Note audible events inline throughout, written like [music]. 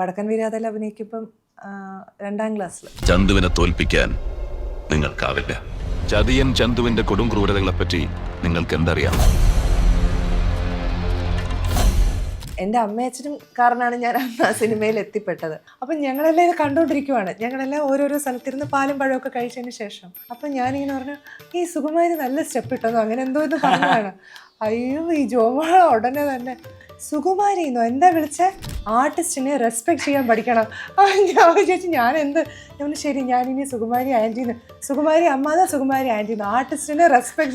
വടക്കൻ വീരാതയിൽ അഭിനയിക്കിപ്പം രണ്ടാം ക്ലാസ്സിൽ. ചന്തുവിനെ തോൽപ്പിക്കാൻ നിങ്ങൾക്കാവില്ല. ചതിയൻ ചന്തുവിന്റെ കൊടും ക്രൂരതകളെപ്പറ്റി നിങ്ങൾക്ക് എന്തറിയാം എന്റെ അമ്മയച്ഛനും കാരണമാണ് ഞാൻ അന്ന് ആ സിനിമയിൽ എത്തിപ്പെട്ടത്. അപ്പം ഞങ്ങളെല്ലാം ഇത് കണ്ടുകൊണ്ടിരിക്കുവാണ് ഞങ്ങളെല്ലാം ഓരോരോ സ്ഥലത്തിരുന്ന് പാലും പഴമൊക്കെ കഴിച്ചതിന് ശേഷം. അപ്പം ഞാനിങ്ങനെ പറഞ്ഞു ഈ സുകുമാരി നല്ല സ്റ്റെപ്പ് ഇട്ടതോ? അങ്ങനെ എന്തോ ഇത് പറഞ്ഞതാണ്. അയ്യോ ഈ ജോമ ഉടനെ തന്നെ. സുകുമാരിന്നോ? എന്താ വിളിച്ച? ആർട്ടിസ്റ്റിനെ റെസ്പെക്ട് ചെയ്യാൻ പഠിക്കണം. ആ, ഞാൻ വിചാരിച്ചു ഞാൻ എന്ത് ഞാൻ ശരി ഞാനിനി സുകുമാരി ആന്റീന്ന്. സുകുമാരി അമ്മാതാ സുകുമാരി ആന്റീന്ന്? ആർട്ടിസ്റ്റിനെ റെസ്പെക്ട്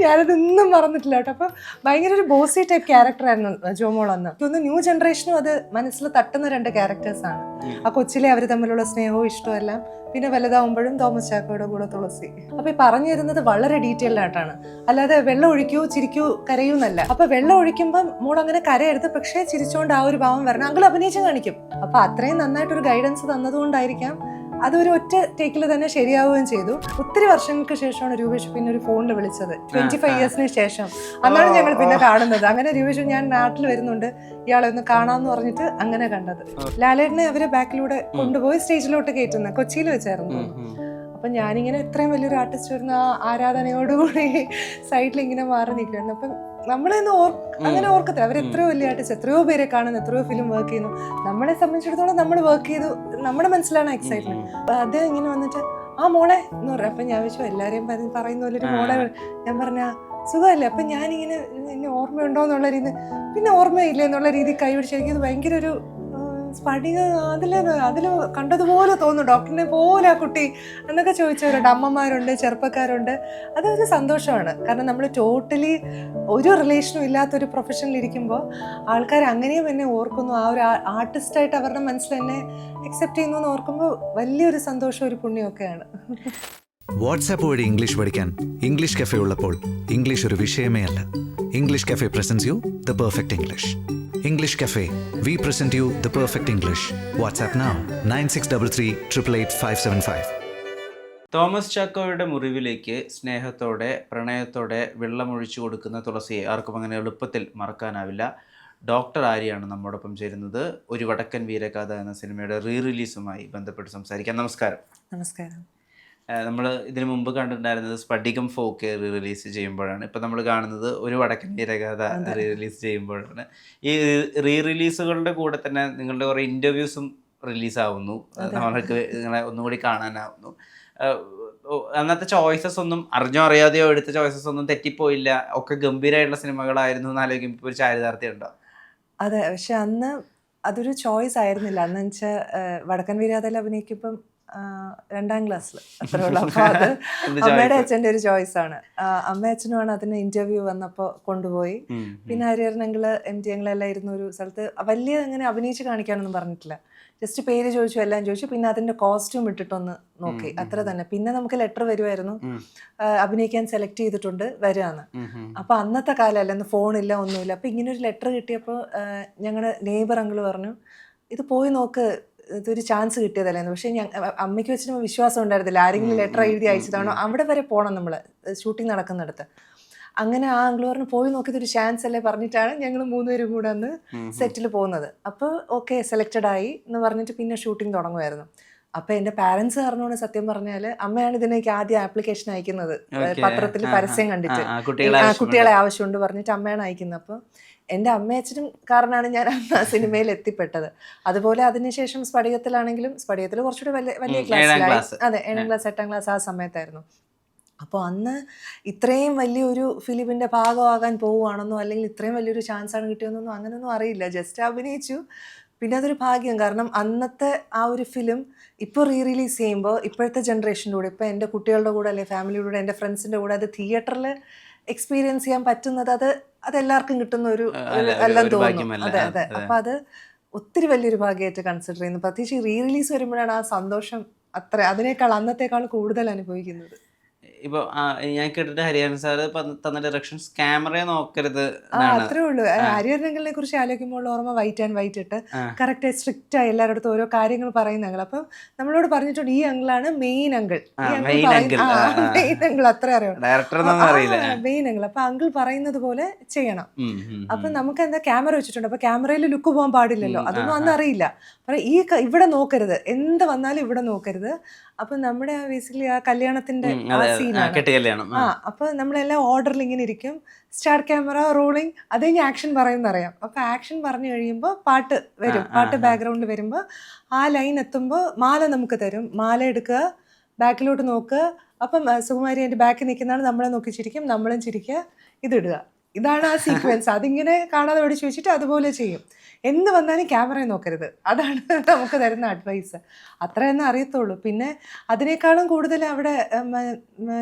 ഞാനതൊന്നും മറന്നിട്ടില്ല കേട്ടോ. അപ്പോൾ ഭയങ്കര ഒരു ബോസി ടൈപ്പ് ക്യാരക്ടർ ആയിരുന്നു ജോമോൾ അന്ന്. തോന്നുന്നു ന്യൂ ജനറേഷനും അത് മനസ്സിൽ തട്ടുന്ന രണ്ട് ക്യാരക്ടേഴ്സാണ് ആ കൊച്ചിലെ അവർ തമ്മിലുള്ള സ്നേഹവും ഇഷ്ടവും എല്ലാം പിന്നെ വലുതാവുമ്പോഴും തോമസ് ചാക്കോയുടെ കൂടെ തുളസി. അപ്പൊ ഈ പറഞ്ഞു തരുന്നത് വളരെ ഡീറ്റെയിൽഡ് ആയിട്ടാണ്. അല്ലാതെ വെള്ളം ഒഴിക്കൂ ചിരിക്കൂ കരയൂ എന്നല്ല. അപ്പൊ വെള്ളം ഒഴിക്കുമ്പോൾ മോൾ അങ്ങനെ കരയരുത്. പക്ഷേ ചിരിച്ചുകൊണ്ട് ആ ഒരു ഭാവം വരണം. അങ്കിൾ അഭിനയിച്ച് കാണിക്കും. അപ്പൊ അത്രയും നന്നായിട്ടൊരു ഗൈഡൻസ് തന്നതുകൊണ്ടായിരിക്കാം അതൊരു ഒറ്റ ടേക്കിൽ തന്നെ ശരിയാവുകയും ചെയ്തു. ഒത്തിരി വർഷങ്ങൾക്ക് ശേഷമാണ് രൂപേഷ് പിന്നെ ഒരു ഫോണിൽ വിളിച്ചത്. ട്വന്റി ഫൈവ് ഇയേഴ്സിന് ശേഷം. അന്നാണ് ഞങ്ങൾ പിന്നെ കാണുന്നത്. അങ്ങനെ രൂപേഷ് ഞാൻ നാട്ടിൽ വരുന്നുണ്ട്. ഇയാളെ ഒന്ന് കാണാന്ന് പറഞ്ഞിട്ട് അങ്ങനെ കണ്ടത്. ലാലേട്ടനെ അവരെ ബാക്കിലൂടെ കൊണ്ടുപോയി സ്റ്റേജിലോട്ട് കയറ്റുന്നത്. കൊച്ചിയിൽ വെച്ചായിരുന്നു. അപ്പൊ ഞാനിങ്ങനെ ഇത്രയും വലിയൊരു ആർട്ടിസ്റ്റ് വരുന്ന ആ ആരാധനയോടുകൂടി [laughs] സൈഡിൽ ഇങ്ങനെ മാറി നിൽക്കുകയായിരുന്നു അപ്പം നമ്മളെന്ന് ഓർ അങ്ങനെ ഓർക്കത്തില്ല. അവർ എത്രയോ വലിയ ആർട്ടിസ്റ്റ് എത്രയോ പേരെ കാണുന്നു എത്രയോ ഫിലിം വർക്ക് ചെയ്യുന്നു. നമ്മളെ സംബന്ധിച്ചിടത്തോളം നമ്മൾ വർക്ക് ചെയ്തു. നമ്മുടെ മനസ്സിലാണ് എക്സൈറ്റ്മെന്റ് അത് അദ്ദേഹം ഇങ്ങനെ വന്നിട്ട് ആ മോളെ എന്ന് പറയാം. അപ്പൊ ഞാൻ വെച്ചു എല്ലാരെയും പറഞ്ഞ് പറയുന്ന പോലെ ഒരു മോളെ ഞാൻ പറഞ്ഞ സുഖമല്ലേ? അപ്പൊ ഞാനിങ്ങനെ എന്നെ ഓർമ്മയുണ്ടോ? എന്നുള്ള രീതി പിന്നെ ഓർമ്മയില്ല എന്നുള്ള രീതി കൈ എനിക്കത് ഭയങ്കര ഒരു ആ, അതിൽ അതിൽ കണ്ടതുപോലെ തോന്നുന്നു ഡോക്ടറിനെ പോലെ ആ കുട്ടി എന്നൊക്കെ ചോദിച്ചവരുണ്ട്. അമ്മമാരുണ്ട് ചെറുപ്പക്കാരുണ്ട്. അതൊരു സന്തോഷമാണ്. കാരണം നമ്മൾ ടോട്ടലി ഒരു റിലേഷനും ഇല്ലാത്തൊരു പ്രൊഫഷനിൽ ഇരിക്കുമ്പോൾ ആൾക്കാർ അങ്ങനെയും എന്നെ ഓർക്കുന്നു. ആ ഒരു ആർട്ടിസ്റ്റായിട്ട് അവരുടെ മനസ്സിൽ എന്നെ അക്സെപ്റ്റ് ചെയ്യുന്നു എന്ന് ഓർക്കുമ്പോൾ വലിയൊരു സന്തോഷം ഒരു പുണ്യമൊക്കെയാണ്. വാട്സാപ്പ് വഴി ഇംഗ്ലീഷ് പഠിക്കാൻ ഇംഗ്ലീഷ് കഫേ ഉള്ളപ്പോൾ ഇംഗ്ലീഷ് ഒരു വിഷയമേ അല്ല. English cafe presents you the perfect English English cafe we present you the perfect English WhatsApp now nine six double three triple eight five seven five Thomas ചാക്കോയുടെ മുറിവിലേക്ക് സ്നേഹത്തോടെ പ്രണയത്തോടെ വെള്ളമൊഴിച്ചു കൊടുക്കുന്ന തുളസിയെ ആർക്കും അങ്ങനെ എളുപ്പത്തിൽ മറക്കാനാവില്ല. ഡോക്ടർ ആര്യാണ് നമ്മോടൊപ്പം ചേരുന്നത്. ഒരു വടക്കൻ വീരഗാഥ എന്ന സിനിമയുടെ റീ റിലീസുമായി ബന്ധപ്പെട്ട് സംസാരിക്കാം. നമസ്കാരം. നമസ്കാരം. നമ്മൾ ഇതിനു മുമ്പ് കണ്ടിട്ടുണ്ടായിരുന്നത് സ്പടികം ഫോക്ക് റീ റിലീസ് ചെയ്യുമ്പോഴാണ്. ഇപ്പം നമ്മൾ കാണുന്നത് ഒരു വടക്കൻ വീരഗാഥ റീ റിലീസ് ചെയ്യുമ്പോഴാണ്. ഈ റീ റിലീസുകളുടെ കൂടെ തന്നെ നിങ്ങളുടെ കുറേ ഇന്റർവ്യൂസും റിലീസാവുന്നു നമ്മൾക്ക് നിങ്ങളെ ഒന്നുകൂടി കാണാനാവുന്നു. അന്നത്തെ ചോയ്സസ് ഒന്നും അറിഞ്ഞോ അറിയാതെയോ എടുത്ത ചോയ്സസ് ഒന്നും തെറ്റിപ്പോയില്ല. ഒക്കെ ഗംഭീരമായിട്ടുള്ള സിനിമകളായിരുന്നു എന്ന് ആലോചിക്കുമ്പോൾ ഒരു ചാരിതാർത്ഥ്യം ഉണ്ടോ? അതെ. പക്ഷെ അന്ന് അതൊരു ചോയ്സ് ആയിരുന്നില്ല. അന്ന് വെച്ചാൽ വടക്കൻ വീരാതയിൽ അഭിനയിക്കുമ്പം രണ്ടാം ക്ലാസ്സിൽ അത്രേ ഉള്ളൂ. [laughs] അപ്പോൾ അത് അമ്മയുടെ? അച്ഛന്റെ ഒരു ചോയ്സാണ് അമ്മ അച്ഛനുമാണ് അതിന് ഇന്റർവ്യൂ വന്നപ്പോൾ കൊണ്ടുപോയി. പിന്നെ ഹരിഹരനങ്കിൾ എം ടി എങ്ങളെല്ലാം ഇരുന്ന ഒരു സ്ഥലത്ത് വലിയ അങ്ങനെ അഭിനയിച്ച് കാണിക്കാനൊന്നും പറഞ്ഞിട്ടില്ല. ജസ്റ്റ് പേര് ചോദിച്ചു എല്ലാം ചോദിച്ചു. പിന്നെ അതിന്റെ കോസ്റ്റ്യൂം ഇട്ടിട്ടൊന്ന് നോക്കി. അത്ര തന്നെ. പിന്നെ നമുക്ക് ലെറ്റർ വരുമായിരുന്നു അഭിനയിക്കാൻ സെലക്ട് ചെയ്തിട്ടുണ്ട് വരാന്ന്. അപ്പൊ അന്നത്തെ കാലമല്ല അന്ന് ഫോണില്ല ഒന്നുമില്ല. അപ്പൊ ഇങ്ങനെ ഒരു ലെറ്റർ കിട്ടിയപ്പോൾ ഞങ്ങളുടെ നെയ്ബർ അങ്കിൾ പറഞ്ഞു ഇത് പോയി നോക്ക് ഇതൊരു ചാൻസ് കിട്ടിയതല്ലേ പക്ഷേ ഞാൻ അമ്മയ്ക്ക് വെച്ചിട്ട് വിശ്വാസം ഉണ്ടായിരുന്നില്ല. ആരെങ്കിലും ലെറ്റർ എഴുതി അയച്ചതാണോ? അവിടെ വരെ പോകണം നമ്മൾ ഷൂട്ടിംഗ് നടക്കുന്നിടത്ത്. അങ്ങനെ ആ ആംഗ്ലൂറിന് പോയി നോക്കിയത് ഒരു ചാൻസ് അല്ലേ പറഞ്ഞിട്ടാണ് ഞങ്ങൾ മൂന്നുപേരും കൂടെ അന്ന് സെറ്റിൽ പോകുന്നത്. അപ്പോൾ ഓക്കെ സെലക്റ്റഡ് ആയി എന്ന് പറഞ്ഞിട്ട് പിന്നെ ഷൂട്ടിംഗ് തുടങ്ങുമായിരുന്നു അപ്പൊ എന്റെ പാരന്റ്സ് പറഞ്ഞോണ്ട് സത്യം പറഞ്ഞാൽ അമ്മയാണ് ഇതിനേക്ക് ആദ്യം ആപ്ലിക്കേഷൻ അയക്കുന്നത്. പത്രത്തിൽ പരസ്യം കണ്ടിട്ട്. കുട്ടികളെ ആവശ്യമുണ്ട്. കുട്ടികളെ ആവശ്യമുണ്ട് പറഞ്ഞിട്ട് അമ്മയാണ് അയക്കുന്നത്. അപ്പോൾ എന്റെ അമ്മയച്ഛനും കാരണമാണ് ഞാൻ ആ സിനിമയിൽ എത്തിപ്പെട്ടത്. അതുപോലെ അതിനുശേഷം സ്പടികത്തിലാണെങ്കിലും സ്പടികത്തിൽ കുറച്ചുകൂടി വലിയ വലിയ ക്ലാസ്സിലായി അതെ ഏഴാം ക്ലാസ് എട്ടാം ക്ലാസ് ആ സമയത്തായിരുന്നു. അപ്പോൾ അന്ന് ഇത്രയും വലിയൊരു ഫിലിമിന്റെ ഭാഗമാകാൻ പോവുകയാണെന്നോ അല്ലെങ്കിൽ ഇത്രയും വലിയൊരു ചാൻസ് ആണ് കിട്ടിയതെന്നൊന്നും അങ്ങനെയൊന്നും അറിയില്ല. ജസ്റ്റ് അഭിനയിച്ചു. പിന്നെ അതൊരു ഭാഗ്യം. കാരണം അന്നത്തെ ആ ഒരു ഫിലിം ഇപ്പോൾ റീ റിലീസ് ചെയ്യുമ്പോൾ ഇപ്പോഴത്തെ ജനറേഷന്റെ കൂടെ ഇപ്പോൾ എന്റെ കുട്ടികളുടെ കൂടെ അല്ലെങ്കിൽ ഫാമിലിയുടെ കൂടെ എന്റെ ഫ്രണ്ട്സിന്റെ കൂടെ അത് തിയേറ്ററിൽ എക്സ്പീരിയൻസ് ചെയ്യാൻ പറ്റുന്നത് അത് അതെല്ലാവർക്കും കിട്ടുന്ന ഒരു എല്ലാം തോന്നുന്നു. അതെ അതെ. അപ്പം അത് ഒത്തിരി വലിയൊരു ഭാഗ്യമായിട്ട് കൺസിഡർ ചെയ്യുന്നു. പ്രത്യേകിച്ച് റീ റിലീസ് വരുമ്പോഴാണ് ആ സന്തോഷം അത്ര അതിനേക്കാൾ അന്നത്തേക്കാൾ കൂടുതൽ അനുഭവിക്കുന്നത്. ഇപ്പൊ ഞാൻ കേട്ടിട്ട് ഹരിഹരൻ സാറ് തന്ന ഡയറക്ഷൻസ് ക്യാമറയെ നോക്കരുത് അത്രേ ഉള്ളൂ. ഹരിഹരനങ്ങളെ കുറിച്ച് ആലോചിക്കുമ്പോൾ ഓർമ്മ വൈറ്റ് ആൻഡ് വൈറ്റ് ഇട്ട് കറക്റ്റ് ആയി സ്ട്രിക്റ്റ് ആയി എല്ലാവരുടെ അടുത്ത് ഓരോ കാര്യങ്ങൾ പറയുന്ന അങ്കിൾ. അപ്പം നമ്മളോട് പറഞ്ഞിട്ടുണ്ട് ഈ അങ്കിളാണ് മെയിൻ അങ്കിൾ. മെയിൻ അങ്കിൾ അത്ര അറിയാം മെയിൻ അങ്കിൾ അപ്പൊ അങ്കിൾ പറയുന്നത് പോലെ ചെയ്യണം. അപ്പൊ നമുക്ക് എന്താ ക്യാമറ വെച്ചിട്ടുണ്ട്. അപ്പൊ ക്യാമറയിൽ ലുക്ക് പോകാൻ പാടില്ലല്ലോ. അതൊന്നും അന്ന് അറിയില്ല. ഈ ഇവിടെ നോക്കരുത്. എന്ത് വന്നാലും ഇവിടെ നോക്കരുത്. അപ്പൊ നമ്മുടെ ബേസിക്കലി ആ കല്യാണത്തിന്റെ സീൻ ആ സീനാണ് കെട്ട് കല്യാണം ആ. അപ്പൊ നമ്മളെല്ലാം ഓർഡറിൽ ഇങ്ങനെ ഇരിക്കും. സ്റ്റാർ ക്യാമറ റോളിംഗ് അത് കഴിഞ്ഞ് ആക്ഷൻ പറയുന്നറിയാം അപ്പൊ ആക്ഷൻ പറഞ്ഞു കഴിയുമ്പോൾ പാട്ട് വരും. പാട്ട്. ബാക്ക്ഗ്രൗണ്ട് വരുമ്പോൾ ആ ലൈൻ എത്തുമ്പോൾ മാല നമുക്ക് തരും. മാല എടുക്കുക ബാക്കിലോട്ട് നോക്കുക. അപ്പം സുകുമാരി എന്റെ ബാക്കിൽ നിൽക്കുന്നതാണ്. നമ്മളെ നോക്കി ചിരിക്കും നമ്മളും ചിരിക്കുക. ഇതിടുക ഇതാണ് ആ [laughs] സീക്വൻസ് അതിങ്ങനെ കാണാതെ പഠിച്ചു വെച്ചിട്ട് അതുപോലെ ചെയ്യും. എന്ന് വന്നാലും ക്യാമറയെ നോക്കരുത്. അതാണ് [laughs] നമുക്ക് തരുന്ന അഡ്വൈസ് അത്രയെന്നേ അറിയത്തുള്ളൂ. പിന്നെ അതിനേക്കാളും കൂടുതൽ അവിടെ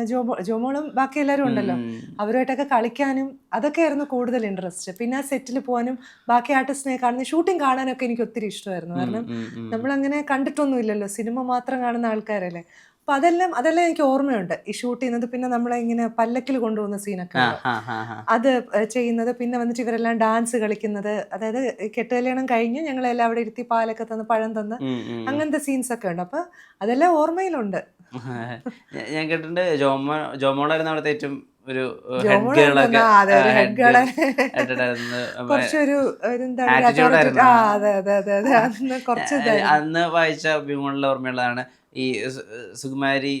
ജോമോ ജോമോളും ബാക്കി എല്ലാവരും ഉണ്ടല്ലോ. അവരുമായിട്ടൊക്കെ കളിക്കാനും അതൊക്കെയായിരുന്നു കൂടുതൽ ഇൻട്രസ്റ്റ് പിന്നെ ആ സെറ്റിൽ പോകാനും ബാക്കി ആർട്ടിസ്റ്റിനെ കാണുന്ന ഷൂട്ടിംഗ് കാണാനൊക്കെ എനിക്ക് ഒത്തിരി ഇഷ്ടമായിരുന്നു. കാരണം. നമ്മളങ്ങനെ കണ്ടിട്ടൊന്നും ഇല്ലല്ലോ സിനിമ മാത്രം കാണുന്ന ആൾക്കാരല്ലേ. അപ്പൊ അതെല്ലാം അതെല്ലാം എനിക്ക് ഓർമ്മയുണ്ട്. ഈ ഷൂട്ട് ചെയ്യുന്നത് പിന്നെ നമ്മളെ ഇങ്ങനെ പല്ലക്കിൽ കൊണ്ടുപോകുന്ന സീനൊക്കെ. അത് ചെയ്യുന്നത് പിന്നെ വന്നിട്ട് ഇവരെല്ലാം ഡാൻസ് കളിക്കുന്നത് അതായത് കെട്ടുകല്യാണം കഴിഞ്ഞ് ഞങ്ങളെല്ലാം അവിടെ ഇരുത്തി പാലൊക്കെ തന്ന് പഴം തന്ന്. അങ്ങനത്തെ സീൻസ് ഒക്കെ ഉണ്ട്. അപ്പൊ അതെല്ലാം ഓർമ്മയിലുണ്ട്. [laughs] ഞാൻ- കേട്ടിട്ടുണ്ട് ജോമോ ജോമോളായിരുന്നു അവിടുത്തെ ഏറ്റവും ഒരു [laughs] കുറച്ചൊരു [laughs] അന്ന് വായിച്ച അഭിമുഖങ്ങളിൽ ഓർമ്മയുള്ളതാണ്. ഈ സുകുമാരി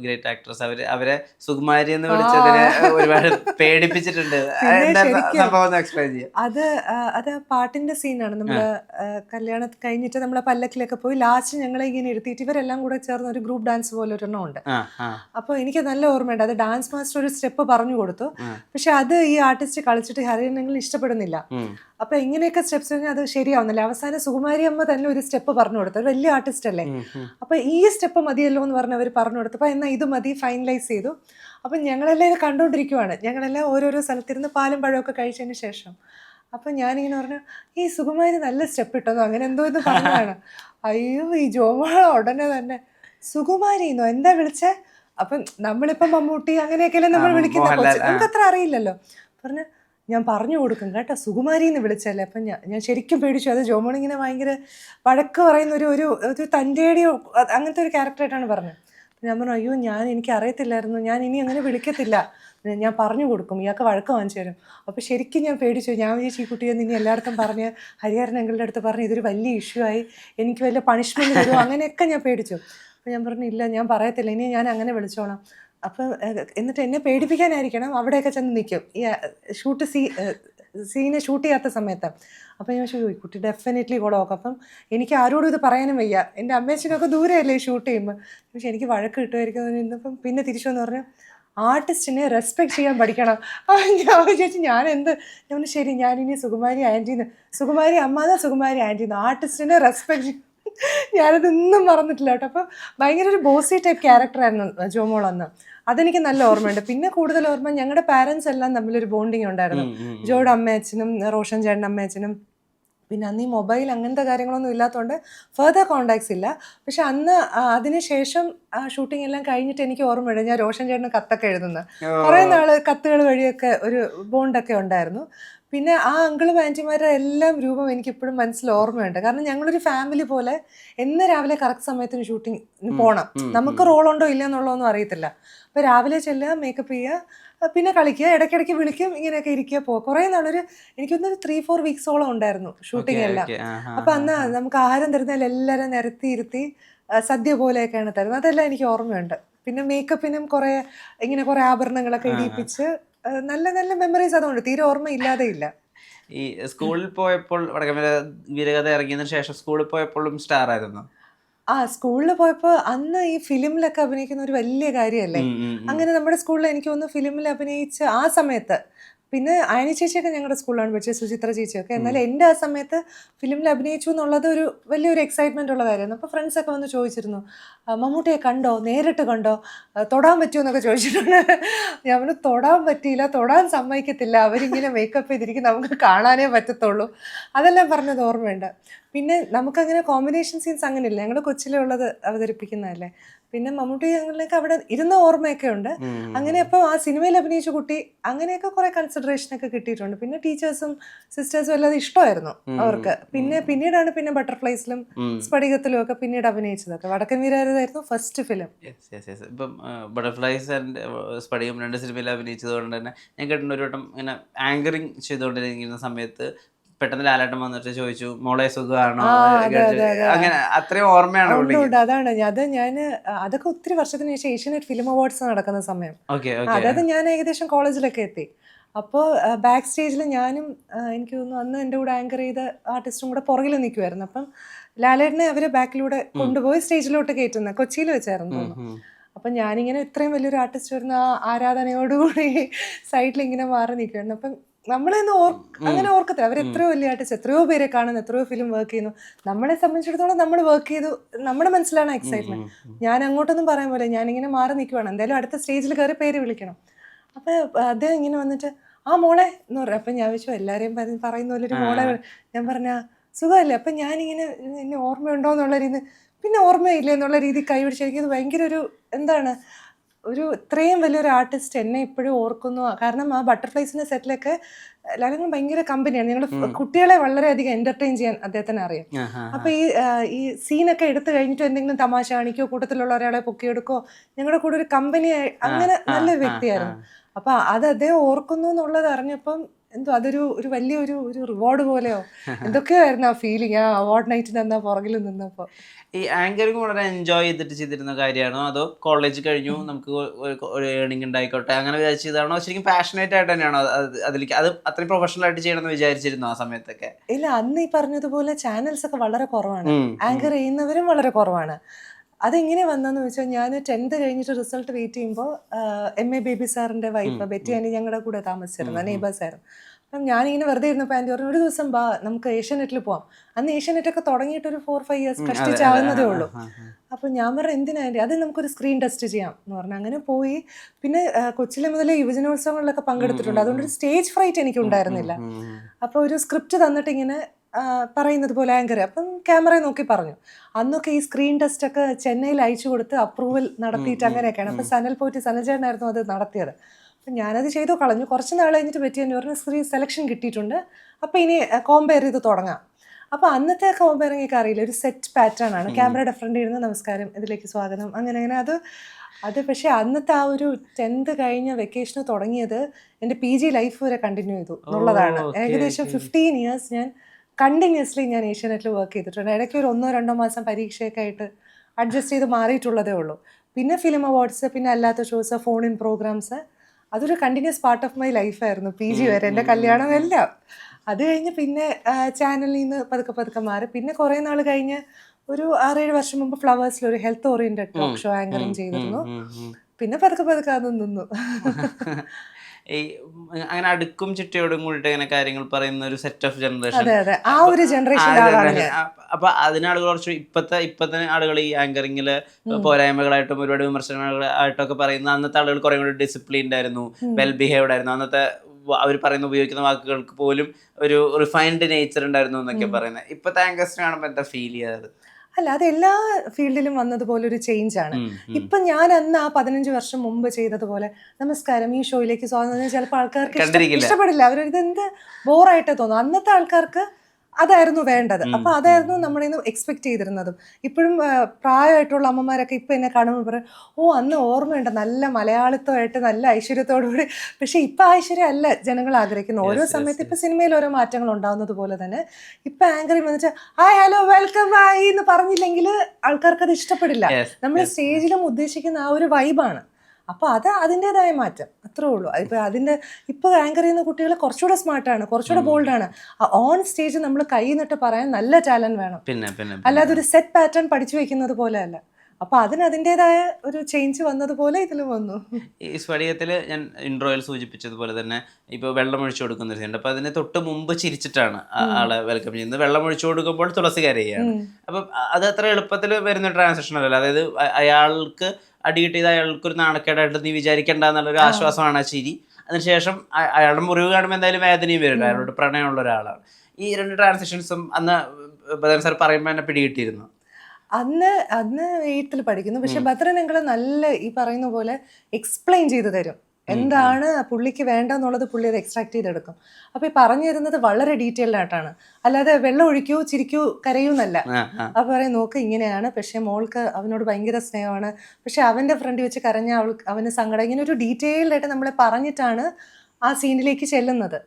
ഗ്രേറ്റ് ആക്ട്രസ് അവർ അവരെ സുകുമാരി എന്ന് വിളിച്ചതിനെ ഒരുപാട് പേടിപ്പിച്ചിട്ടുണ്ട്. [laughs] സംഭവം ഒന്ന് എക്സ്പ്ലെയിൻ ചെയ്യാം. അത് അത് പാട്ടിന്റെ സീനാണ് നമ്മൾ ആ, കല്യാണം കഴിഞ്ഞിട്ട് നമ്മളെ പല്ലക്കിലൊക്കെ പോയി ലാസ്റ്റ് ഞങ്ങളെ ഇങ്ങനെ ഇരുത്തിയിട്ട് ഇവരെല്ലാം കൂടെ ചേർന്ന് ഒരു ഗ്രൂപ്പ് ഡാൻസ് പോലെ ഒരെണ്ണം ഉണ്ട്. അപ്പോൾ എനിക്ക് നല്ല ഓർമ്മയുണ്ട്. അത് ഡാൻസ് മാസ്റ്റർ ഒരു സ്റ്റെപ്പ് പറഞ്ഞു കൊടുത്തു. പക്ഷെ അത് ഈ ആർട്ടിസ്റ്റ് കളിച്ചിട്ട് ഹരിയനെങ്കിൽ ഇഷ്ടപ്പെടുന്നില്ല. അപ്പൊ ഇങ്ങനെയൊക്കെ സ്റ്റെപ്സ് കഴിഞ്ഞാൽ അത് ശരിയാവുന്നില്ല. അവസാനം സുകുമാരി അമ്മ തന്നെ ഒരു സ്റ്റെപ്പ് പറഞ്ഞു കൊടുത്തു. ഒരു വലിയ ആർട്ടിസ്റ്റ് അല്ലേ. അപ്പൊ ഈ സ്റ്റെപ്പ് മതിയല്ലോ എന്ന് പറഞ്ഞ് അവർ പറഞ്ഞു കൊടുത്തപ്പോൾ എന്നാൽ ഇത് മതി ഫൈനലൈസ് ചെയ്തു. അപ്പൊ ഞങ്ങളെല്ലാം ഇത് കണ്ടുകൊണ്ടിരിക്കുവാണ് ഞങ്ങളെല്ലാം ഓരോരോ സ്ഥലത്തിരുന്ന് പാലും പഴമൊക്കെ കഴിച്ചതിന് ശേഷം. അപ്പം ഞാനിങ്ങനെ പറഞ്ഞു ഈ സുകുമാരി നല്ല സ്റ്റെപ്പ് ഇട്ടോ അങ്ങനെ എന്തോ ഇത് പറഞ്ഞതാണ്. [laughs] അയ്യോ ഈ ജോമോള ഉടനെ തന്നെ. സുകുമാരിന്നോ എന്താ വിളിച്ചേ? അപ്പം നമ്മളിപ്പം മമ്മൂട്ടി അങ്ങനെയൊക്കെയല്ലേ നമ്മൾ വിളിക്കുന്ന നമുക്ക് അത്ര അറിയില്ലല്ലോ. പറഞ്ഞു ഞാൻ പറഞ്ഞു കൊടുക്കും കേട്ടോ. സുകുമാരി എന്ന് വിളിച്ചല്ലേ. അപ്പം ഞാൻ ഞാൻ ശരിക്കും പേടിച്ചു. അത് ജോമോണിങ്ങനെ ഭയങ്കര വഴക്ക് പറയുന്ന ഒരു ഒരു ഒരു തന്റെടിയോ അങ്ങനത്തെ ഒരു ക്യാരക്ടറായിട്ടാണ് പറഞ്ഞത്. ഞാൻ പറഞ്ഞു അയ്യോ ഞാൻ എനിക്ക് അറിയത്തില്ലായിരുന്നു. ഞാൻ ഇനി അങ്ങനെ വിളിക്കത്തില്ല. ഞാൻ പറഞ്ഞു കൊടുക്കും. ഇയാൾക്ക് വഴക്ക് വാങ്ങിച്ചു തരും. അപ്പോൾ ശരിക്കും ഞാൻ പേടിച്ചു. ഞാൻ വിചാരിച്ചു ഈ കുട്ടിയെ ഇനി എല്ലായിടത്തും പറഞ്ഞ് ഹരിഹരൻ അങ്കിളുടെ അടുത്ത് പറഞ്ഞ് ഇതൊരു വലിയ ഇഷ്യൂ ആയി. എനിക്ക് വലിയ പണിഷ്മെന്റ് തരും അങ്ങനെയൊക്കെ ഞാൻ പേടിച്ചു. അപ്പോൾ ഞാൻ പറഞ്ഞു ഇല്ല ഞാൻ പറയത്തില്ല. ഇനി ഞാൻ അങ്ങനെ വിളിച്ചോളാം. അപ്പം എന്നിട്ട് എന്നെ പേടിപ്പിക്കാനായിരിക്കണം. അവിടെയൊക്കെ ചെന്ന് നിൽക്കും ഈ ഷൂട്ട് സീ സീനെ ഷൂട്ട് ചെയ്യാത്ത സമയത്ത്. അപ്പം ഞാൻ ചോദിച്ചു കുട്ടി ഡെഫിനറ്റ്ലി കുളമൊക്കെ അപ്പം എനിക്ക് ആരോടും ഇത് പറയാനും വയ്യ. എന്റെ അമ്മേച്ചനൊക്കെ ദൂരെയല്ലേ ഷൂട്ട് ചെയ്യുമ്പോൾ പക്ഷെ എനിക്ക് വഴക്ക് കിട്ടുമായിരിക്കും ഇന്നിപ്പം പിന്നെ തിരിച്ചു വന്ന് പറഞ്ഞു ആർട്ടിസ്റ്റിനെ റെസ്പെക്ട് ചെയ്യാൻ പഠിക്കണം. അപ്പം ഞാൻ വിചാരിച്ചു ഞാൻ എന്ത്? ഞാൻ ശരി ഞാനിനി സുകുമാരി ആന്റീന്ന്. സുകുമാരി അമ്മ സുകുമാരി ആന്റീന്ന്. ആർട്ടിസ്റ്റിനെ റെസ്പെക്ട് ഞാനതൊന്നും മറന്നിട്ടില്ല കേട്ടോ. അപ്പോൾ ഭയങ്കര ഒരു ബോസി ടൈപ്പ് ക്യാരക്ടറായിരുന്നു ജോമോൾ അന്ന് അതെനിക്ക് നല്ല ഓർമ്മയുണ്ട്. പിന്നെ കൂടുതൽ ഓർമ്മ ഞങ്ങളുടെ പാരൻസ് എല്ലാം തമ്മിലൊരു ബോണ്ടിങ് ഉണ്ടായിരുന്നു. ജോയുടെ അമ്മയച്ചനും റോഷൻ ചേട്ടൻ അമ്മയച്ചനും പിന്നെ അന്ന് ഈ മൊബൈൽ അങ്ങനത്തെ കാര്യങ്ങളൊന്നും ഇല്ലാത്തതുകൊണ്ട് ഫെർദർ കോണ്ടാക്ട്സ് ഇല്ല. പക്ഷെ അന്ന് അതിനുശേഷം ഷൂട്ടിംഗ് എല്ലാം കഴിഞ്ഞിട്ട് എനിക്ക് ഓർമ്മയുണ്ട് ഞാൻ റോഷൻ ചേട്ടന് കത്തൊക്കെ എഴുതുന്നത്. കുറേ നാൾ കത്തുകൾ വഴിയൊക്കെ ഒരു ബോണ്ടൊക്കെ ഉണ്ടായിരുന്നു. പിന്നെ ആ അങ്കിളും ആന്റിമാരുടെ എല്ലാം രൂപം എനിക്ക് ഇപ്പോഴും മനസ്സിൽ ഓർമ്മയുണ്ട്. കാരണം ഞങ്ങളൊരു ഫാമിലി പോലെ എന്ന് രാവിലെ കറക്റ്റ് സമയത്തിന് ഷൂട്ടിങ്ങിന് പോകണം നമുക്ക് റോൾ ഉണ്ടോ ഇല്ല എന്നുള്ളതൊന്നും അറിയത്തില്ല. അപ്പോൾ രാവിലെ ചെല്ലുക മേക്കപ്പ് ചെയ്യുക പിന്നെ കളിക്കുക ഇടയ്ക്കിടയ്ക്ക് വിളിക്കും ഇങ്ങനെയൊക്കെ ഇരിക്കുക പോകുക കുറേ നാളൊരു എനിക്കൊന്നൊരു ത്രീ ഫോർ വീക്സോളം ഉണ്ടായിരുന്നു ഷൂട്ടിംഗ് എല്ലാം. അപ്പം അന്ന് നമുക്ക് ആഹാരം തരുന്നതിൽ എല്ലാവരും നിരത്തി ഇരുത്തി സദ്യ പോലെയൊക്കെയാണ് തരുന്നത്. അതെല്ലാം എനിക്ക് ഓർമ്മയുണ്ട്. പിന്നെ മേക്കപ്പിനും കുറെ ഇങ്ങനെ കുറേ ആഭരണങ്ങളൊക്കെ. ഇടിയിപ്പിച്ച് നല്ല നല്ല മെമ്മറീസ് അതുകൊണ്ട് തീരെ ഓർമ്മ ഇല്ലാതെ ഇല്ല ഈ സ്കൂളിൽ പോയപ്പോൾ വടക്കമല വീരകഥ ഇറങ്ങിയതിനു ശേഷം സ്കൂളിൽ പോയപ്പോഴും സ്റ്റാർ ആയിരുന്നു. ആ സ്കൂളിൽ പോയപ്പോൾ അന്ന് ഈ ഫിലിമിലൊക്കെ അഭിനയിക്കുന്ന ഒരു വലിയ കാര്യമല്ലേ. അങ്ങനെ നമ്മുടെ സ്കൂളിൽ എനിക്ക് തോന്നുന്നു ഫിലിമിൽ അഭിനയിച്ച് ആ സമയത്ത് പിന്നെ അയനി ചേച്ചിയൊക്കെ ഞങ്ങളുടെ സ്കൂളിലാണ് പഠിച്ചത് സുചിത്ര ചേച്ചിയൊക്കെ. എന്നാൽ എന്റെ ആ സമയത്ത് ഫിലിമിൽ അഭിനയിച്ചു എന്നുള്ളത് ഒരു വലിയൊരു എക്സൈറ്റ്മെന്റ് ഉള്ള കാര്യമായിരുന്നു. അപ്പോൾ ഫ്രണ്ട്സൊക്കെ വന്ന് ചോദിച്ചിരുന്നു മമ്മൂട്ടിയെ കണ്ടോ? നേരിട്ട് കണ്ടോ? തൊടാൻ പറ്റുമോ എന്നൊക്കെ ചോദിച്ചിട്ടുണ്ട്. ഞാൻ പറഞ്ഞു തൊടാൻ പറ്റിയില്ല തൊടാൻ സമ്മതിക്കത്തില്ല. അവരിങ്ങനെ മേക്കപ്പ് ചെയ്തിരിക്കും നമുക്ക് കാണാനേ പറ്റത്തുള്ളൂ. അതെല്ലാം പറഞ്ഞത് ഓർമ്മയുണ്ട്. പിന്നെ നമുക്കങ്ങനെ കോമ്പിനേഷൻ സീൻസ് അങ്ങനെ ഇല്ല ഞങ്ങൾ കൊച്ചിലെ ഉള്ളത് അവതരിപ്പിക്കുന്നതല്ലേ. പിന്നെ മമ്മൂട്ടി ഞങ്ങളിലേക്ക് അവിടെ ഇരുന്ന ഓർമ്മയൊക്കെ ഉണ്ട്. അങ്ങനെ അപ്പോൾ ആ സിനിമയിൽ അഭിനയിച്ച കുട്ടി അങ്ങനെയൊക്കെ കുറേ കൺസിഡറേഷൻ ഒക്കെ കിട്ടിയിട്ടുണ്ട്. പിന്നെ ടീച്ചേഴ്സും സിസ്റ്റേഴ്സും എല്ലാം ഇഷ്ടമായിരുന്നു അവർക്ക്. പിന്നെ പിന്നീടാണ് പിന്നെ ബട്ടർഫ്ലൈസിലും സ്ഫടികത്തിലും ഒക്കെ പിന്നീട് അഭിനയിച്ചതൊക്കെ. വടക്കൻ വീരായിരുന്നു ഫസ്റ്റ് ഫിലിം ഇപ്പം ബട്ടർഫ്ലൈസ് ആൻഡ് സ്പടികം രണ്ട് സിനിമയിൽ അഭിനയിച്ചത് കൊണ്ട് തന്നെ ഞാൻ കേട്ടിട്ടുണ്ട് ഒരു വട്ടം ഇങ്ങനെ ആങ്കറിങ് ചെയ്തുകൊണ്ടിരിക്കുന്ന സമയത്ത് പെട്ടെന്ന് ലാലേട്ടൻ വന്നിട്ട് ചോദിച്ചു മോളെ സുഖമാണോ. അങ്ങനെ അത്രയും ഓർമ്മയാണ് അതാണ്. അത് ഞാൻ അതൊക്കെ ഒത്തിരി വർഷത്തിന് ശേഷം ഏഷ്യനെറ്റ് ഫിലിം അവാർഡ്സ് നടക്കുന്ന സമയം. അതായത് ഞാൻ ഏകദേശം കോളേജിലൊക്കെ എത്തി. അപ്പോൾ ബാക്ക് സ്റ്റേജിൽ ഞാനും എനിക്ക് തോന്നുന്നു അന്ന് എന്റെ കൂടെ ആങ്കർ ചെയ്ത ആർട്ടിസ്റ്റും കൂടെ പുറകിൽ നിൽക്കുമായിരുന്നു അപ്പം ലാലേട്ടനെ അവർ ബാക്കിലൂടെ കൊണ്ടുപോയി സ്റ്റേജിലോട്ട് കയറ്റുന്ന കൊച്ചിയിൽ വെച്ചായിരുന്നു തോന്നുന്നു. അപ്പം ഞാനിങ്ങനെ ഇത്രയും വലിയൊരു ആർട്ടിസ്റ്റ് വരുന്ന ആ ആരാധനയോടുകൂടി [laughs] സൈഡിൽ ഇങ്ങനെ മാറി നിൽക്കുകയായിരുന്നു അപ്പം നമ്മളെന്ന് ഓർ അങ്ങനെ ഓർക്കത്തില്ല. അവർ എത്രയോ വലിയ ആർട്ടിസ്റ്റ് എത്രയോ പേരെ കാണുന്നു എത്രയോ ഫിലിം വർക്ക് ചെയ്യുന്നു. നമ്മളെ സംബന്ധിച്ചിടത്തോളം നമ്മൾ വർക്ക് ചെയ്തു നമ്മുടെ മനസ്സിലാണ് എക്സൈറ്റ്മെന്റ് ഞാൻ അങ്ങോട്ടൊന്നും പറയാൻ പോലെ ഞാനിങ്ങനെ മാറി നിൽക്കുവാണ് എന്തായാലും അടുത്ത സ്റ്റേജിൽ കയറി പേര് വിളിക്കണം. അപ്പൊ അദ്ദേഹം ഇങ്ങനെ വന്നിട്ട് ആ മോളെ എന്ന് പറഞ്ഞു. അപ്പൊ ഞാൻ വെച്ചു എല്ലാരെയും പറഞ്ഞ് പറയുന്ന പോലെ ഒരു മോളെ ഞാൻ പറഞ്ഞ സുഖമല്ലേ? അപ്പൊ ഞാനിങ്ങനെ എന്നെ ഓർമ്മയുണ്ടോ എന്നുള്ള രീതി പിന്നെ ഓർമ്മയില്ല എന്നുള്ള രീതി കൈപിടിച്ച് എനിക്കത് ഭയങ്കര ഒരു എന്താണ് ഒരു ഇത്രയും വലിയൊരു ആർട്ടിസ്റ്റ് എന്നെ ഇപ്പോഴും ഓർക്കുന്നു. കാരണം ആ ബട്ടർഫ്ലൈസിന്റെ സെറ്റിലൊക്കെ എല്ലാവരും ഭയങ്കര കമ്പനിയാണ്. ഞങ്ങൾ കുട്ടികളെ വളരെയധികം എന്റർടൈൻ ചെയ്യാൻ അദ്ദേഹത്തിന് അറിയാം. അപ്പൊ ഈ ഈ സീനൊക്കെ എടുത്തു കഴിഞ്ഞിട്ട് എന്തെങ്കിലും തമാശ കാണിക്കോ കൂട്ടത്തിലുള്ള ഒരാളെ പൊക്കിയെടുക്കോ ഞങ്ങളുടെ കൂടെ ഒരു കമ്പനി അങ്ങനെ നല്ലൊരു വ്യക്തിയായിരുന്നു. അപ്പൊ അത് അദ്ദേഹം ഓർക്കുന്നു എന്നുള്ളത് അറിഞ്ഞപ്പം എന്തോ അതൊരു ഒരു വലിയൊരു ഒരു റിവാർഡ് പോലെയോ? [laughs] എന്തൊക്കെയായിരുന്നു ആ ഫീലിംഗ് ആ അവാർഡ് നൈറ്റ് തന്ന പുറകിൽ നിന്നപ്പോ? ഈ ആങ്കറിങ് വളരെ എൻജോയ് ചെയ്തിട്ട് ചെയ്തിരുന്ന കാര്യമാണോ? അതോ കോളേജ് കഴിഞ്ഞു നമുക്ക് ഒരു- ഏണിംഗ് ഉണ്ടായിക്കോട്ടെ അങ്ങനെ വിചാരിച്ചതാണോ ശരിക്കും പാഷനേറ്റ് ആയിട്ട് തന്നെയാണോ അത് അതിലേക്ക് അത് അത്രയും പ്രൊഫഷണൽ ആയിട്ട് ചെയ്യണമെന്ന് വിചാരിച്ചിരുന്നു ആ സമയത്തൊക്കെ? ഇല്ല അന്ന് ഈ പറഞ്ഞതുപോലെ ചാനൽസ് ഒക്കെ വളരെ കുറവാണ്. ആങ്കർ ചെയ്യുന്നവരും വളരെ കുറവാണ്. അതെങ്ങനെ വന്നെന്ന് വെച്ചാൽ ഞാൻ ടെൻത്ത് കഴിഞ്ഞിട്ട് റിസൾട്ട് വെയിറ്റ് ചെയ്യുമ്പോൾ എം എ ബേബി സാറിന്റെ വൈഫ് ബെറ്റി ആന്റി ഞങ്ങളുടെ കൂടെ താമസിച്ചിരുന്നു നെയ്ബേഴ്സ് ആയിരുന്നു അപ്പം ഞാനിങ്ങനെ വെറുതെ ഇരുന്നപ്പോൾ ആന്റി പറഞ്ഞു ഒരു ദിവസം ബാ നമുക്ക് ഏഷ്യാനെറ്റിൽ പോവാം. അന്ന് ഏഷ്യാനെറ്റൊക്കെ തുടങ്ങിയിട്ട് ഒരു ഫോർ ഫൈവ് ഇയേഴ്സ് കഷ്ടിച്ചാവുന്നതേ ഉള്ളൂ. അപ്പോൾ ഞാൻ പറഞ്ഞു എന്തിനാ ആന്റി അത് നമുക്കൊരു സ്ക്രീൻ ടെസ്റ്റ് ചെയ്യാം എന്ന് പറഞ്ഞു. അങ്ങനെ പോയി. പിന്നെ കൊച്ചിലെ മുതലേ യുവജനോത്സവങ്ങളിലൊക്കെ പങ്കെടുത്തിട്ടുണ്ട്. അതുകൊണ്ട് ഒരു സ്റ്റേജ് ഫ്രൈറ്റ് എനിക്ക് ഉണ്ടായിരുന്നില്ല. അപ്പോൾ ഒരു സ്ക്രിപ്റ്റ് തന്നിട്ട് ഇങ്ങനെ പറയുന്നത് പോലെ ആങ്കർ. അപ്പം ക്യാമറ നോക്കി പറഞ്ഞു. അന്നൊക്കെ ഈ സ്ക്രീൻ ടെസ്റ്റ് ഒക്കെ ചെന്നൈയിൽ അയച്ചു കൊടുത്ത് അപ്രൂവൽ നടത്തിയിട്ട് അങ്ങനെയൊക്കെയാണ്. അപ്പം സനൽ പോയിട്ട് സനൽചേട്ടനായിരുന്നു അത് നടത്തിയത്. അപ്പം ഞാനത് ചെയ്തു കളഞ്ഞു. കുറച്ച് നാൾ കഴിഞ്ഞിട്ട് പറ്റി എന്ന് പറഞ്ഞു സ്ക്രീൻ സെലക്ഷൻ കിട്ടിയിട്ടുണ്ട്. അപ്പം ഇനി കോമ്പയർ ചെയ്ത് തുടങ്ങാം. അപ്പോൾ അന്നത്തെ കോമ്പയറിങ്ങൊക്കെ അറിയില്ല. ഒരു സെറ്റ് പാറ്റേൺ ആണ്. ക്യാമറയുടെ ഫ്രണ്ട് ഇരുന്ന് നമസ്കാരം ഇതിലേക്ക് സ്വാഗതം. അങ്ങനെ അങ്ങനെ. അത് അത് പക്ഷേ അന്നത്തെ ആ ഒരു ടെൻത്ത് കഴിഞ്ഞ വെക്കേഷൻ തുടങ്ങിയത് എന്റെ പി ജി ലൈഫ് വരെ കണ്ടിന്യൂ ചെയ്തു എന്നുള്ളതാണ്. ഏകദേശം ഫിഫ്റ്റീൻ ഇയേഴ്സ് ഞാൻ കണ്ടിന്യൂസ്ലി ഞാൻ ഏഷ്യാനെറ്റിൽ വർക്ക് ചെയ്തിട്ടുണ്ട്. ഇടയ്ക്ക് ഒരു ഒന്നോ രണ്ടോ മാസം പരീക്ഷയൊക്കെ ആയിട്ട് അഡ്ജസ്റ്റ് ചെയ്ത് മാറിയിട്ടുള്ളതേ ഉള്ളൂ. പിന്നെ ഫിലിം അവാർഡ്സ് പിന്നെ അല്ലാത്ത ഷോസ് ഫോൺ ഇൻ പ്രോഗ്രാംസ് അതൊരു കണ്ടിന്യൂസ് പാർട്ട് ഓഫ് മൈ ലൈഫായിരുന്നു പി ജി വരെ എന്റെ കല്യാണം എല്ലാം. അത് കഴിഞ്ഞ് പിന്നെ ചാനലിൽ നിന്ന് പതുക്കെ പതുക്കെ മാറി. പിന്നെ കുറേ നാൾ കഴിഞ്ഞ് ഒരു ആറേഴ് വർഷം മുമ്പ് ഫ്ലവേഴ്സിൽ ഒരു health oriented talk show anchoring ചെയ്തിരുന്നു. പിന്നെ പതുക്കെ പതുക്കെ അത് നിന്നു. [laughs] ഈ അങ്ങനെ അടുക്കും ചിട്ടയോടും കൂടിയിട്ട് ഇങ്ങനെ കാര്യങ്ങൾ പറയുന്ന ഒരു സെറ്റ് ഓഫ് ജനറേഷൻ ആ ഒരു ജനറേഷൻ അപ്പൊ അതിനാളുകൾ കുറച്ച് ഇപ്പത്തെ ഇപ്പത്തെ ആളുകൾ ഈ ആങ്കറിങ്ങിൽ പോരായ്മകളായിട്ടും ഒരുപാട് വിമർശനങ്ങളായിട്ടൊക്കെ പറയുന്ന അന്നത്തെ ആളുകൾ കുറെ കൂടി ഡിസിപ്ലിൻഡ് ആയിരുന്നു. വെൽ ബിഹേവ്ഡ് ആയിരുന്നു. അന്നത്തെ അവർ പറയുന്ന ഉപയോഗിക്കുന്ന വാക്കുകൾക്ക് പോലും ഒരു റിഫൈൻഡ് നേച്ചർ ഉണ്ടായിരുന്നു എന്നൊക്കെ പറയുന്നത്. ഇപ്പത്തെ ആങ്കേഴ്സിനെ കാണുമ്പോൾ എന്താ ഫീൽ ചെയ്യാറ്? അല്ല അത് എല്ലാ ഫീൽഡിലും വന്നതുപോലെ ഒരു ചേഞ്ച് ആണ്. ഇപ്പൊ ഞാൻ അന്ന് ആ പതിനഞ്ച് വർഷം മുമ്പ് ചെയ്തതുപോലെ നമസ്കാരം ഈ ഷോയിലേക്ക് സ്വാഗതം ചിലപ്പോൾ ആൾക്കാർക്ക്. ഇഷ്ടപ്പെടില്ല അവർ ഇത് എന്ത് ബോറായിട്ട് തോന്നും അന്നത്തെ ആൾക്കാർക്ക് അതായിരുന്നു വേണ്ടത്. അപ്പൊ അതായിരുന്നു നമ്മുടെ ഇന്ന് എക്സ്പെക്ട് ചെയ്തിരുന്നതും. ഇപ്പോഴും പ്രായമായിട്ടുള്ള അമ്മമാരൊക്കെ ഇപ്പൊ എന്നെ കാണുമ്പോൾ പറയും ഓ അന്ന് ഓർമ്മയുണ്ട്. നല്ല മലയാളിത്വമായിട്ട് നല്ല ഐശ്വര്യത്തോടുകൂടി. പക്ഷെ ഇപ്പൊ ഐശ്വര്യം അല്ല ജനങ്ങൾ ആഗ്രഹിക്കുന്നു ഓരോ സമയത്ത് ഇപ്പൊ സിനിമയിൽ ഓരോ മാറ്റങ്ങൾ ഉണ്ടാവുന്നത് പോലെ തന്നെ ഇപ്പൊ ആങ്കറിൽ വന്നിട്ട് ഹായ് ഹലോ വെൽക്കം ആയി എന്ന് പറഞ്ഞില്ലെങ്കിൽ ആൾക്കാർക്ക് അത് ഇഷ്ടപ്പെടില്ല. നമ്മൾ സ്റ്റേജിലും ഉദ്ദേശിക്കുന്ന ആ ഒരു വൈബാണ് അപ്പൊ അത് അതിന്റെതായ മാറ്റം. അത്രേ ഉള്ളൂ. ഇപ്പൊ അതിന്റെ ഇപ്പൊ ആങ്കർ ചെയ്യുന്ന കുട്ടികൾ കുറച്ചുകൂടെ സ്മാർട്ടാണ് കുറച്ചുകൂടെ ബോൾഡാണ് ഓൺ സ്റ്റേജ് നമ്മൾ കൈ നിട്ട് പറയാൻ നല്ല ടാലന്റ് വേണം. പിന്നെ പിന്നെ അല്ലാതെ ഒരു സെറ്റ് പാറ്റേൺ പഠിച്ചു വെക്കുന്നത് പോലെ അല്ല. അപ്പൊ അതിന് അതിന്റെതായ ഒരു ചേഞ്ച് വന്നതുപോലെ ഇതിൽ വന്നു. ഈ സ്വടീയത്തിൽ ഞാൻ ഇൻട്രോയിൽ സൂചിപ്പിച്ചതുപോലെ തന്നെ ഇപ്പോൾ വെള്ളം ഒഴിച്ചു കൊടുക്കുന്ന ഒരു സീനുണ്ട് അപ്പോൾ അതിന് തൊട്ട് മുമ്പ് ചിരിച്ചിട്ടാണ് ആളെ വെൽക്കം ചെയ്യുന്നത്. വെള്ളം ഒഴിച്ചു കൊടുക്കുമ്പോൾ തുളസി കരയാണ് അപ്പം അത് അത്ര എളുപ്പത്തിൽ വരുന്ന ട്രാൻസാക്ഷൻ അല്ലല്ലോ. അതായത് അയാൾക്ക് അടി കിട്ടിയത് അയാൾക്കൊരു നാണക്കേടായിട്ട് നീ വിചാരിക്കേണ്ട എന്നുള്ളൊരു ആശ്വാസമാണ് ആ ചിരി. അതിനുശേഷം അയാളുടെ മുറിവ് കാണുമ്പോൾ എന്തായാലും വേദനയും വരും. അയാളോട് പ്രണയമുള്ള ഒരാളാണ്. ഈ രണ്ട് ട്രാൻസാക്ഷൻസും അന്ന് ബദൻ സാർ പറയുമ്പോൾ എന്നെ പിടികിട്ടിയിരുന്നു. അന്ന് അന്ന് എയ്ത്തിൽ പഠിക്കുന്നു. പക്ഷെ ഭദ്രനങ്ങൾ നല്ല ഈ പറയുന്ന പോലെ എക്സ്പ്ലെയിൻ ചെയ്തു തരും. എന്താണ് പുള്ളിക്ക് വേണ്ടെന്നുള്ളത് പുള്ളി അത് എക്സ്ട്രാക്ട് ചെയ്തെടുക്കും. അപ്പൊ ഈ പറഞ്ഞു തരുന്നത് വളരെ ഡീറ്റെയിൽഡ് ആയിട്ടാണ്. അല്ലാതെ വെള്ളം ഒഴിക്കൂ ചിരിക്കൂ കരയൂ എന്നല്ല അപ്പൊ പറയും നോക്ക് ഇങ്ങനെയാണ്. പക്ഷെ മോൾക്ക് അവനോട് ഭയങ്കര സ്നേഹമാണ്. പക്ഷെ അവന്റെ ഫ്രണ്ട് വെച്ച് കരഞ്ഞ അവൾ അവന് സങ്കടം. ഇങ്ങനെ ഒരു ഡീറ്റെയിൽഡ് ആയിട്ട് നമ്മളെ പറഞ്ഞിട്ടാണ് ആ സീനിലേക്ക് ചെല്ലുന്നത്.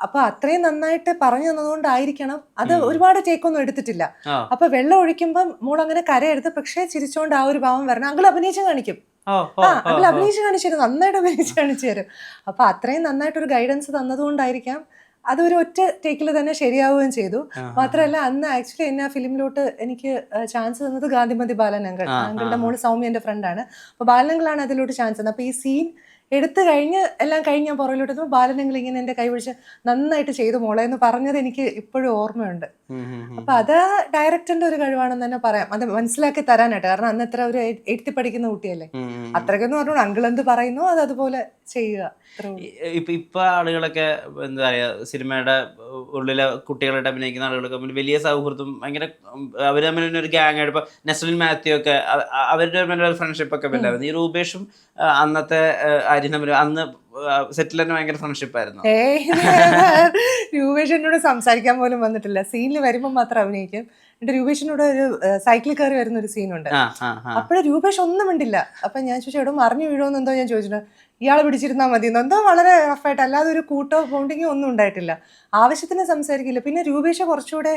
അപ്പൊ അത്രയും നന്നായിട്ട് പറഞ്ഞു തന്നതുകൊണ്ടായിരിക്കണം. അത് ഒരുപാട് ടേക്കൊന്നും എടുത്തിട്ടില്ല. അപ്പൊ വെള്ളം ഒഴിക്കുമ്പം മോൾ അങ്ങനെ കരയരുത്. പക്ഷേ ചിരിച്ചോണ്ട് ആ ഒരു ഭാവം വരണം. അങ്കിൾ അഭിനയിച്ച് കാണിക്കും. അങ്കിൾ ഓ. അഭിനയിച്ച് കാണിച്ചു തരും നന്നായിട്ട് അഭിനയിച്ച് കാണിച്ചു തരും അപ്പൊ അത്രയും നന്നായിട്ട് ഒരു ഗൈഡൻസ് തന്നതുകൊണ്ടായിരിക്കാം അത് ഒരു ഒറ്റ ടേക്കിൽ തന്നെ ശരിയാവുകയും ചെയ്തു. മാത്രമല്ല അന്ന് ആക്ച്വലി എന്നെ ആ ഫിലിമിലോട്ട് എനിക്ക് ചാൻസ് തന്നത് ഗാന്ധിമതി ബാലൻ ആ, അങ്കിളുടെ മോൾ സൗമ്യ എന്റെ ഫ്രണ്ടാണ് അപ്പൊ ബാലനങ്കളാണ് അതിലോട്ട് ചാൻസ് തന്നത്. അപ്പൊ ഈ സീൻ എടുത്തു കഴിഞ്ഞ് എല്ലാം കഴിഞ്ഞ് ഞാൻ പുറകിലോട്ട് ബാലനങ്ങൾ ഇങ്ങനെ എന്റെ കൈ പിടിച്ച് നന്നായിട്ട് ചെയ്തു മോളെ എന്ന് പറഞ്ഞത് എനിക്ക് ഇപ്പോഴും ഓർമ്മയുണ്ട്. അപ്പൊ അത് ഡയറക്ടറിന്റെ ഒരു കഴിവാണെന്ന് തന്നെ പറയാം. അത് മനസ്സിലാക്കി തരാനായിട്ട്. കാരണം അന്ന് എത്ര ഒരു എഴുത്തി പഠിക്കുന്ന കുട്ടിയല്ലേ. അത്രയ്ക്കെന്ന് പറഞ്ഞു അങ്കിൾ എന്ത് പറയുന്നു അത് അതുപോലെ ചെയ്യുക. ഇപ്പൊ ഇപ്പൊ ആളുകളൊക്കെ എന്താ പറയാ സിനിമയുടെ ഉള്ളിലെ കുട്ടികളായിട്ട് അഭിനയിക്കുന്ന ആളുകളൊക്കെ തമ്മിൽ വലിയ സൗഹൃദം ഭയങ്കര അവർ തമ്മിൽ ഒരു ഗ്യാങ് ആയിട്ട് ഇപ്പൊ നെസ്ലിൻ മാത്യു ഒക്കെ അവരുടെ തമ്മിൽ ഒരു ഫ്രണ്ട്ഷിപ്പ് ഒക്കെ ഉണ്ടായിരുന്നു. ഈ രൂപേഷും അന്നത്തെ അരി തമ്മിൽ അന്ന് സെറ്റിൽ തന്നെ ഭയങ്കര ഫ്രണ്ട്ഷിപ്പ് ആയിരുന്നു. രൂപേഷ് എന്നോട് സംസാരിക്കാൻ പോലും വന്നിട്ടില്ല. സീനിൽ വരുമ്പോൾ മാത്രം അഭിനയിക്കും. എന്നിട്ട് രൂപേഷിനോട് ഒരു സൈക്കിൾ കയറി വരുന്ന ഒരു സീനുണ്ട് അപ്പോഴും രൂപേഷ് ഒന്നും മിണ്ടില്ല. അപ്പൊ ഞാൻ ചോദിച്ചു എവിടെ മറിഞ്ഞു വീഴുമെന്ന് എന്തോ ഞാൻ ചോദിച്ചിട്ട്? ഇയാളെ പിടിച്ചിരുന്നാൽ മതി എന്തോ വളരെ റഫായിട്ട് അല്ലാതെ ഒരു കൂട്ടോ ബോണ്ടിങ്ങോ ഒന്നും ഉണ്ടായിട്ടില്ല. ആവശ്യത്തിന് സംസാരിക്കില്ല. പിന്നെ രൂപേഷ് കുറച്ചുകൂടെ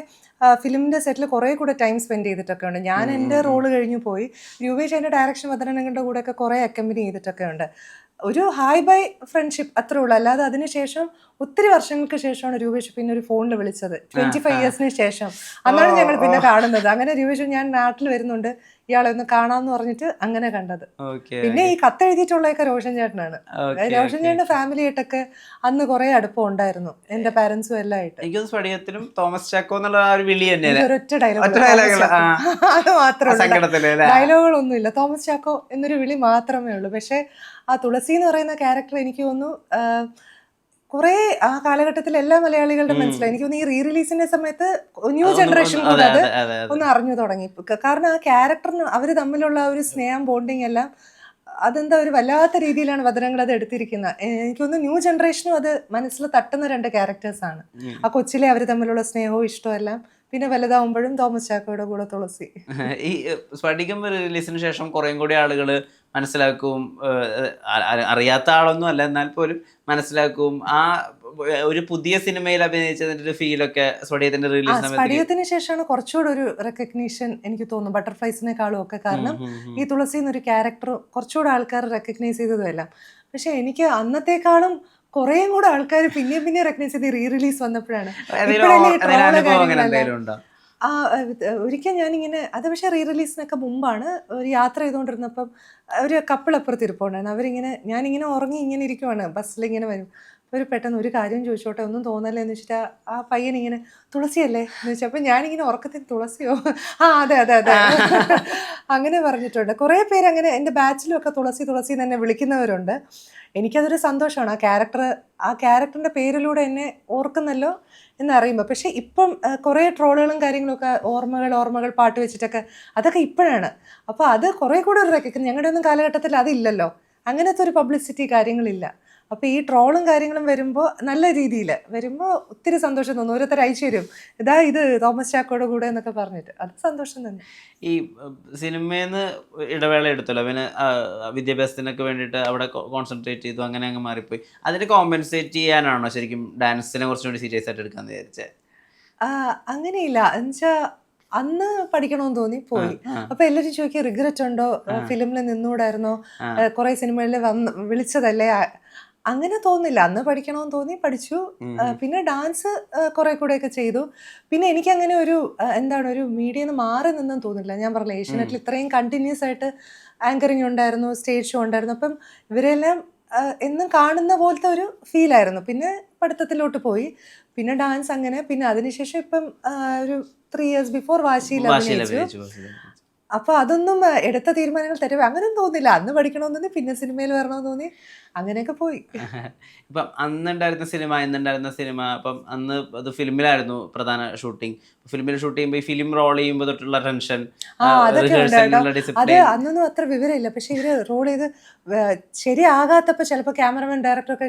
ഫിലിമിന്റെ സെറ്റിൽ കുറേ കൂടെ ടൈം സ്പെൻഡ് ചെയ്തിട്ടൊക്കെ ഉണ്ട്. ഞാൻ എന്റെ റോൾ കഴിഞ്ഞു പോയി. രൂപേഷ് എന്റെ ഡയറക്ഷൻ വധനങ്ങളുടെ കൂടെയൊക്കെ ഒക്കെ കുറേ അക്കമ്പനി ചെയ്തിട്ടൊക്കെ ഉണ്ട്. ഒരു ഹായ് ബൈ ഫ്രണ്ട്ഷിപ്പ് അത്രേ ഉള്ളൂ. അല്ലാതെ അതിനുശേഷം ഒത്തിരി വർഷങ്ങൾക്ക് ശേഷമാണ് രൂപേഷ് പിന്നെ ഒരു ഫോണിൽ വിളിച്ചത്. ട്വന്റി ഫൈവ് ഇയേഴ്സിന് ശേഷം. അന്നാണ് ഞങ്ങൾ പിന്നെ കാണുന്നത്. അങ്ങനെ രൂപേഷ് ഞാൻ നാട്ടിൽ വരുന്നുണ്ട്. ഇയാളെ ഒന്ന് കാണാന്ന് പറഞ്ഞിട്ട് അങ്ങനെ കണ്ടത്. പിന്നെ ഈ കത്ത് എഴുതിയിട്ടുള്ളതൊക്കെ രോഷൻ ചേട്ടനാണ്. രോഷൻ ചേട്ടന്റെ ഫാമിലി ആയിട്ടൊക്കെ അന്ന് കുറെ അടുപ്പം ഉണ്ടായിരുന്നു. എന്റെ പാരന്റ്സും എല്ലാം ആയിട്ട്. സ്പടികത്തിലും തോമസ് ചാക്കോ എന്നുള്ള ഒരു വിളി എനിക്ക് ഒറ്റ. ഡയലോഗ് അത് മാത്രമേ ഉള്ളൂ. ഇല്ല തോമസ് ചാക്കോ എന്നൊരു വിളി മാത്രമേ ഉള്ളൂ. പക്ഷെ ആ തുളസി എന്ന് പറയുന്ന ക്യാരക്ടർ എനിക്ക് തോന്നുന്നു കുറേ ആ കാലഘട്ടത്തിൽ എല്ലാ മലയാളികളുടെ മനസ്സിലായി. എനിക്ക് തോന്നുന്നു ഈ റീ റിലീസിന്റെ സമയത്ത് ന്യൂ ജനറേഷൻ കൂടെ അത്. ഒന്ന് അറിഞ്ഞു തുടങ്ങി. കാരണം ആ ക്യാരക്ടറിന് അവർ തമ്മിലുള്ള ഒരു സ്നേഹം ബോണ്ടിങ് എല്ലാം അതെന്താ ഒരു വല്ലാത്ത രീതിയിലാണ് വദനങ്ങൾ അത് എടുത്തിരിക്കുന്നത്. എനിക്ക് തോന്നുന്നു ന്യൂ ജനറേഷനും അത് മനസ്സിൽ തട്ടുന്ന രണ്ട് ക്യാരക്ടേഴ്സ് ആണ്. ആ കൊച്ചിലെ അവർ തമ്മിലുള്ള സ്നേഹവും ഇഷ്ടവും എല്ലാം പിന്നെ വലുതാവുമ്പോഴും തോമസ് ചാക്കോയുടെ കൂടെ തുളസി. [laughs] ഈ സ്പടികം റിലീസിന് ശേഷം കുറേം കൂടി ആളുകൾ മനസ്സിലാക്കും അറിയാത്ത ആളൊന്നും അല്ല. എന്നാൽ പോലും മനസ്സിലാക്കും. ആ ഒരു പുതിയ സിനിമയിൽ അഭിനയിച്ചതിന്റെ ഒരു ഫീലൊക്കെ സ്ഫടികത്തിന്റെ ആ റിലീസ് സ്പടികത്തിന് ശേഷമാണ് കുറച്ചുകൂടെ ഒരു റെക്കഗ്നീഷൻ എനിക്ക് തോന്നുന്നു ബട്ടർഫ്ലൈസിനെക്കാളും ഒക്കെ കാരണം ഈ തുളസി എന്നൊരു ക്യാരക്ടർ കുറച്ചുകൂടെ ആൾക്കാർ റെക്കഗ്നൈസ് ചെയ്തതുമല്ല പക്ഷെ എനിക്ക് അന്നത്തെക്കാളും കുറേയും കൂടെ ആൾക്കാർ പിന്നെയും പിന്നെയും റെക്കഗ്നൈസ് ചെയ്ത് റീ റിലീസ് വന്നപ്പോഴാണ്. ആ ഒരിക്കൽ ഞാനിങ്ങനെ അത് പക്ഷേ റീ റിലീസിനൊക്കെ മുമ്പാണ് ഒരു യാത്ര ചെയ്തുകൊണ്ടിരുന്നപ്പം ഒരു കപ്പിൾ അപ്പുറത്തിരിപ്പുണ്ടായിരുന്നു അവരിങ്ങനെ ഞാനിങ്ങനെ ഉറങ്ങി ഇങ്ങനെ ഇരിക്കുവാണ്. ബസ്സിലിങ്ങനെ വരും. ഒരു പെട്ടെന്ന് ഒരു കാര്യം ചോദിച്ചോട്ടെ ഒന്നും തോന്നല്ലേ എന്ന് വെച്ചിട്ട് ആ- പയ്യൻ ഇങ്ങനെ തുളസിയല്ലേ? എന്ന് വെച്ചാൽ അപ്പം ഞാനിങ്ങനെ ഉറക്കത്തിൽ തുളസിയോ? ആ അതെ അതെ അതെ. അങ്ങനെ പറഞ്ഞിട്ടുണ്ട്. കുറേ പേര് അങ്ങനെ എന്റെ ബാച്ചിലും ഒക്കെ തുളസി തുളസി തന്നെ വിളിക്കുന്നവരുണ്ട്. എനിക്കതൊരു സന്തോഷമാണ്. ആ ക്യാരക്ടർ ആ ക്യാരക്ടറിന്റെ പേരിലൂടെ എന്നെ ഓർക്കുന്നല്ലോ എന്നറിയുമ്പോൾ പക്ഷെ ഇപ്പം കുറേ ട്രോളുകളും കാര്യങ്ങളൊക്കെ ഓർമ്മകൾ ഓർമ്മകൾ പാട്ട് വെച്ചിട്ടൊക്കെ അതൊക്കെ ഇപ്പോഴാണ്. അപ്പോൾ അത് കുറേ കൂടെ ഒരു റെക്കഗ്നി ഞങ്ങളുടെ ഒന്നും കാലഘട്ടത്തിൽ അതില്ലല്ലോ. അങ്ങനത്തെ ഒരു പബ്ലിസിറ്റി കാര്യങ്ങളില്ല. അപ്പോൾ ഈ ട്രോളും കാര്യങ്ങളും വരുമ്പോൾ നല്ല രീതിയിൽ വരുമ്പോൾ ഒത്തിരി സന്തോഷം തോന്നും. ഓരോരുത്തർ അയച്ചു തരും. ഇതാ ഇത് തോമസ് ചാക്കോയുടെ കൂടെ എന്നൊക്കെ പറഞ്ഞിട്ട്. അത് സന്തോഷം തന്നെ. ഈ സിനിമയിൽ നിന്ന് ഇടവേള എടുത്തല്ലോ. പിന്നെ വിദ്യാഭ്യാസത്തിനൊക്കെ വേണ്ടിയിട്ട് അവിടെ കോൺസെൻട്രേറ്റ് ചെയ്തു അങ്ങനെ അങ്ങ് മാറിപ്പോയി. അതിന് കോമ്പൻസേറ്റ് ചെയ്യാനാണോ ശരിക്കും ഡാൻസിനെ കുറച്ചും കൂടി സീരിയസ് ആയിട്ട് എടുക്കാൻ വിചാരിച്ചത് അങ്ങനെയില്ല. എന്നുവെച്ചാ അന്ന് പഠിക്കണമെന്ന് തോന്നി പോയി. അപ്പൊ എല്ലാരും ചോദിക്കുക റിഗ്രറ്റ് ഉണ്ടോ? ഫിലിമിൽ നിന്നുകൂടായിരുന്നോ. കുറെ സിനിമകളിൽ വന്ന് വിളിച്ചതല്ലേ? അങ്ങനെ തോന്നില്ല അന്ന് പഠിക്കണമെന്ന് തോന്നി പഠിച്ചു. പിന്നെ ഡാൻസ് കുറെ കൂടെയൊക്കെ ചെയ്തു. പിന്നെ എനിക്ക് അങ്ങനെ ഒരു എന്താണ് ഒരു മീഡിയ നിന്ന് മാറി നിന്നും തോന്നില്ല ഞാൻ പറഞ്ഞില്ല ഏഷ്യനെറ്റിൽ ഇത്രയും കണ്ടിന്യൂസ് ആയിട്ട് ആങ്കറിങ് ഉണ്ടായിരുന്നു സ്റ്റേജ് ഷോ ഉണ്ടായിരുന്നു. അപ്പം ഇവരെല്ലാം എന്നും കാണുന്ന പോലത്തെ ഒരു ഫീലായിരുന്നു പിന്നെ പഠിത്തത്തിലോട്ട് പോയി. പിന്നെ ഡാൻസ് അങ്ങനെ. പിന്നെ അതിനുശേഷം ഇപ്പം ഒരു ത്രീ ഇയേഴ്സ് ബിഫോർ വാശിയിൽ അഭിനയിച്ചു. അപ്പൊ അതൊന്നും എടുത്ത തീരുമാനങ്ങൾ തെറ്റവേ അങ്ങനെയൊന്നും തോന്നില്ല. അന്ന് പഠിക്കണമെന്ന് തോന്നി പിന്നെ സിനിമയിൽ വരണമെന്ന് തോന്നി. അങ്ങനെയൊക്കെ പോയി. [laughs] ഇപ്പം അന്നുണ്ടായിരുന്ന സിനിമ ഇന്നുണ്ടായിരുന്ന സിനിമ അപ്പം അന്ന് അത് ഫിലിമിലായിരുന്നു പ്രധാന ഷൂട്ടിംഗ്. ഫിലിമിൽ ഷൂട്ട് ചെയ്യുമ്പോൾ ഈ ഫിലിം റോൾ ചെയ്യുമ്പോൾ തൊട്ടുള്ള ടെൻഷൻ അത് അന്നൊന്നും അത്ര വിവരമില്ല. പക്ഷെ ഇവർ റോൾ ചെയ്ത് ശരിയാകാത്തപ്പോ ചിലപ്പോൾ ക്യാമറമാൻ ഡയറക്ടറൊക്കെ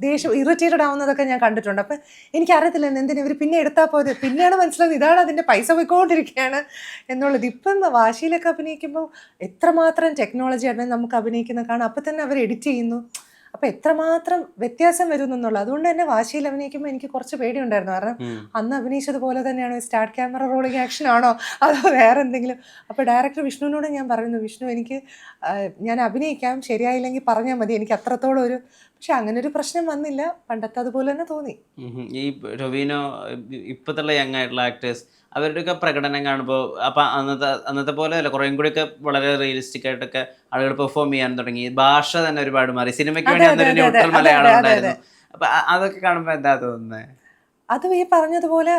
ദേഷ്യം ഇറിറ്റേറ്റഡ് ആവുന്നതൊക്കെ ഞാൻ കണ്ടിട്ടുണ്ട്. അപ്പൊ എനിക്കറിയത്തില്ല എന്തിനു ഇവർ പിന്നെ എടുത്താൽ പോയത്? പിന്നെയാണ് മനസ്സിലാവുന്നത് ഇതാണ് അതിന്റെ പൈസ പോയിക്കൊണ്ടിരിക്കുകയാണ് എന്നുള്ളത്. ഇപ്പം വാശിയിലൊക്കെ അഭിനയിക്കുമ്പോൾ എത്രമാത്രം ടെക്നോളജി ആണ് നമുക്ക് അഭിനയിക്കുന്ന കാണാം. അപ്പം തന്നെ അവർ എഡിറ്റ് ചെയ്യുന്നു. അപ്പം എത്രമാത്രം വ്യത്യാസം വരുന്നു എന്നുള്ളത് അതുകൊണ്ട് തന്നെ വാശിയിൽ അഭിനയിക്കുമ്പോൾ എനിക്ക് കുറച്ച് പേടിയുണ്ടായിരുന്നു. കാരണം അന്ന് അഭിനയിച്ചതുപോലെ തന്നെയാണോ സ്റ്റാർട്ട് ക്യാമറ റോളിംഗ് ആക്ഷൻ ആണോ? അതോ വേറെ എന്തെങ്കിലും? അപ്പോൾ ഡയറക്ടർ വിഷ്ണുവിനോട് ഞാൻ പറയുന്നു വിഷ്ണു എനിക്ക് ഞാൻ അഭിനയിക്കാം. ശരിയായില്ലെങ്കിൽ പറഞ്ഞാൽ മതി. എനിക്ക് അത്രത്തോളം ഒരു പക്ഷെ അങ്ങനെ ഒരു പ്രശ്നം വന്നില്ല. പണ്ടത്തെ അതുപോലെ തന്നെ തോന്നി. ഈ രവീനോ ഇപ്പോഴത്തെ യങ് ആയിട്ടുള്ള ആക്ടേഴ്സ് അവരുടെയൊക്കെ പ്രകടനം കാണുമ്പോൾ അപ്പം അന്നത്തെ അന്നത്തെ പോലെ അല്ല കുറേം കൂടിയൊക്കെ വളരെ റിയലിസ്റ്റിക് ആയിട്ടൊക്കെ ആളുകൾ പെർഫോം ചെയ്യാൻ തുടങ്ങി. ഭാഷ തന്നെ ഒരുപാട് മാറി. സിനിമയ്ക്ക് വേണ്ടി അന്നൊരു ന്യൂട്രൽ മലയാളം ഉണ്ടായിരുന്നു. അപ്പൊ അതൊക്കെ കാണുമ്പോൾ എന്താ തോന്നുന്നത് അതും ഈ പറഞ്ഞതുപോലെ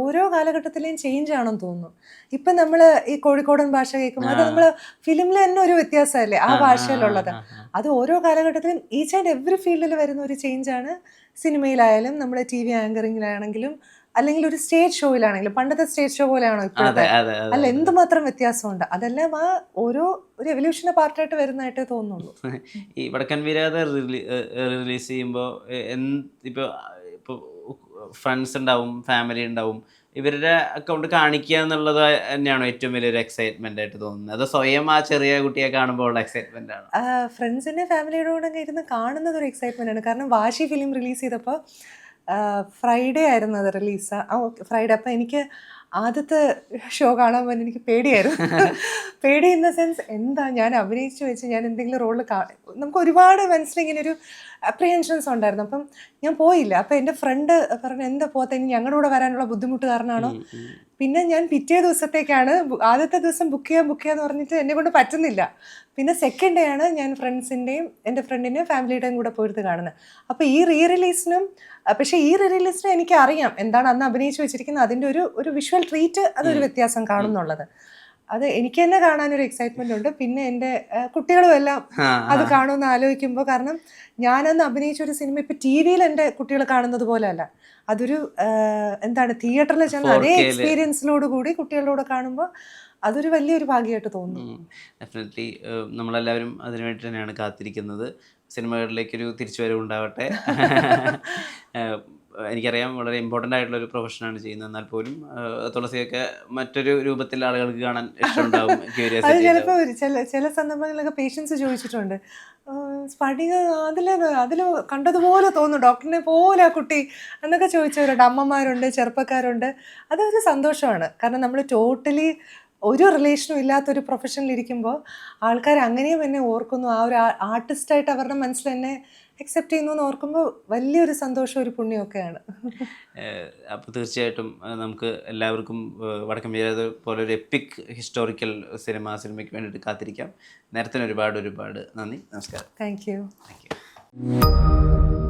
ഓരോ കാലഘട്ടത്തിലെയും ചേഞ്ച് ആണെന്ന് തോന്നുന്നു. ഇപ്പം നമ്മൾ ഈ കോഴിക്കോടൻ ഭാഷ കേൾക്കുമ്പോൾ അത് നമ്മൾ ഫിലിമിൽ തന്നെ ഒരു വ്യത്യാസമല്ലേ ആ ഭാഷയിലുള്ളത്. അത് ഓരോ കാലഘട്ടത്തിലും ഈച്ച് ആൻഡ് എവറി ഫീൽഡിൽ വരുന്ന ഒരു ചേഞ്ചാണ് സിനിമയിലായാലും നമ്മുടെ ടി വി ആങ്കറിങ്ങിലാണെങ്കിലും അല്ലെങ്കിൽ ഒരു സ്റ്റേജ് ഷോയിലാണെങ്കിലും പണ്ടത്തെ സ്റ്റേജ് ഷോ പോലെയാണോ ഇപ്പോഴത്തെ? അല്ല എന്തുമാത്രം വ്യത്യാസമുണ്ട്? അതെല്ലാം ആ ഓരോ ഒരു എവല്യൂഷന്റെ പാർട്ടായിട്ട് വരുന്നതായിട്ടേ തോന്നുള്ളൂ ഈ [laughs] വടക്കൻ വിരാത റിലീസ് ചെയ്യുമ്പോൾ ഇപ്പോൾ ഇപ്പോൾ ഫ്രണ്ട്സ് ഉണ്ടാവും ഫാമിലി ഉണ്ടാവും ഇവരുടെ അക്കൗണ്ട് കാണിക്കുക എന്നുള്ളത് തന്നെയാണോ ഏറ്റവും വലിയൊരു എക്സൈറ്റ്മെന്റ് ആയിട്ട് തോന്നുന്നത്? അത് സ്വയം ആ ചെറിയ കുട്ടിയെ കാണുമ്പോൾ ഉള്ള എക്സൈറ്റ്മെന്റ് ആണ്? ഫ്രണ്ട്സിന്റെ ഫാമിലിയുടെ കൂടെ ഇരുന്ന് കാണുന്നത് ഒരു എക്സൈറ്റ്മെന്റ് ആണ്. കാരണം വാശി ഫിലിം റിലീസ് ചെയ്തപ്പോൾ ഫ്രൈഡേ ആയിരുന്നു അത് റിലീസ് ആ ഫ്രൈഡേ അപ്പം എനിക്ക് ആദ്യത്തെ ഷോ കാണാൻ വേണ്ടി എനിക്ക് പേടിയായിരുന്നു. പേടി ഇൻ ദ സെൻസ് എന്താ? ഞാൻ അഭിനയിച്ചു വെച്ച് ഞാൻ എന്തെങ്കിലും റോളിൽ കാ നമുക്ക് ഒരുപാട് മനസ്സിലിങ്ങനെ ഒരു അപ്രിഹെൻഷൻസ് ഉണ്ടായിരുന്നു. അപ്പം ഞാൻ പോയില്ല. അപ്പം എന്റെ ഫ്രണ്ട് പറഞ്ഞു എന്താ പോകത്തെ ഇനി ഞങ്ങളുടെ കൂടെ വരാനുള്ള ബുദ്ധിമുട്ട് കാരണമാണോ പിന്നെ ഞാൻ പിറ്റേ ദിവസത്തേക്കാണ് ആദ്യത്തെ ദിവസം ബുക്ക് ചെയ്യാൻ ബുക്ക് ചെയ്യാന്ന് പറഞ്ഞിട്ട് എന്നെ കൊണ്ട് പറ്റുന്നില്ല. പിന്നെ സെക്കൻഡ് ഡേ ആണ് ഞാൻ ഫ്രണ്ട്സിന്റെയും എന്റെ ഫ്രണ്ടിന്റെയും ഫാമിലിയുടെയും കൂടെ പോയിട്ട് കാണുന്നത്. അപ്പോൾ ഈ റീ റിലീസിനും പക്ഷേ ഈ റീ റിലീസിനും എനിക്ക് അറിയാം എന്താണ് അന്ന് അഭിനയിച്ച് വെച്ചിരിക്കുന്നത്. അതിന്റെ ഒരു ഒരു വിഷ്വൽ ട്രീറ്റ് അതൊരു വ്യത്യാസം കാണുന്നുള്ളത് അത് എനിക്ക് തന്നെ കാണാനൊരു എക്സൈറ്റ്മെന്റ് ഉണ്ട്. പിന്നെ എന്റെ കുട്ടികളും എല്ലാം അത് കാണുമെന്ന് ആലോചിക്കുമ്പോൾ കാരണം ഞാനന്ന് അഭിനയിച്ച ഒരു സിനിമ ഇപ്പൊ ടി വിയിൽ എന്റെ കുട്ടികൾ കാണുന്നത് പോലെ അല്ല അതൊരു എന്താണ് തിയേറ്ററിൽ ചെന്ന അതേ 4K ൽ. എക്സ്പീരിയൻസിലോട് കൂടി കുട്ടികളോട് കാണുമ്പോൾ അതൊരു വലിയൊരു ഭാഗ്യമായിട്ട് തോന്നുന്നു ഡെഫിനറ്റ്ലി നമ്മളെല്ലാവരും അതിനുവേണ്ടി തന്നെയാണ് കാത്തിരിക്കുന്നത്. സിനിമകളിലേക്കൊരു തിരിച്ചുവരവ് ഉണ്ടാവട്ടെ [laughs] എനിക്കറിയാം വളരെ ഇമ്പോർട്ടന്റ് ആയിട്ടുള്ള ഒരു പ്രൊഫഷനാണ് ചെയ്യുന്നത്. എന്നാൽ പോലും തുളസിയൊക്കെ മറ്റൊരു രൂപത്തിൽ ആളുകൾക്ക് കാണാൻ ഇഷ്ടമുണ്ടാവും [laughs] അത് ചിലപ്പോൾ ചില ചില സന്ദർഭങ്ങളിലൊക്കെ പേഷ്യൻസ് ചോദിച്ചിട്ടുണ്ട്. സ്ഫടിക അതിൽ അതിൽ കണ്ടതുപോലെ തോന്നുന്നു. ഡോക്ടറിനെ പോലെ ആ കുട്ടി എന്നൊക്കെ ചോദിച്ചവരുണ്ട്. അമ്മമാരുണ്ട് ചെറുപ്പക്കാരുണ്ട്. അതൊരു സന്തോഷമാണ്. കാരണം നമ്മൾ ടോട്ടലി ഒരു റിലേഷനും ഇല്ലാത്തൊരു പ്രൊഫഷനിലിരിക്കുമ്പോൾ ആൾക്കാർ അങ്ങനെയും എന്നെ ഓർക്കുന്നു. ആ ഒരു ആർട്ടിസ്റ്റായിട്ട് അവരുടെ മനസ്സിൽ എന്നെ അക്സെപ്റ്റ് ചെയ്യുന്നു എന്ന് ഓർക്കുമ്പോൾ വലിയൊരു സന്തോഷം ഒരു പുണ്യമൊക്കെയാണ്. അപ്പോൾ തീർച്ചയായിട്ടും നമുക്ക് എല്ലാവർക്കും വടക്കൻ വടക്കം വീരത് പോലെ ഒരു എപ്പിക് ഹിസ്റ്റോറിക്കൽ സിനിമ സിനിമയ്ക്ക് വേണ്ടിയിട്ട് കാത്തിരിക്കാം. നേരത്തിന് ഒരുപാട് ഒരുപാട് നന്ദി. നമസ്കാരം. Thank you thank you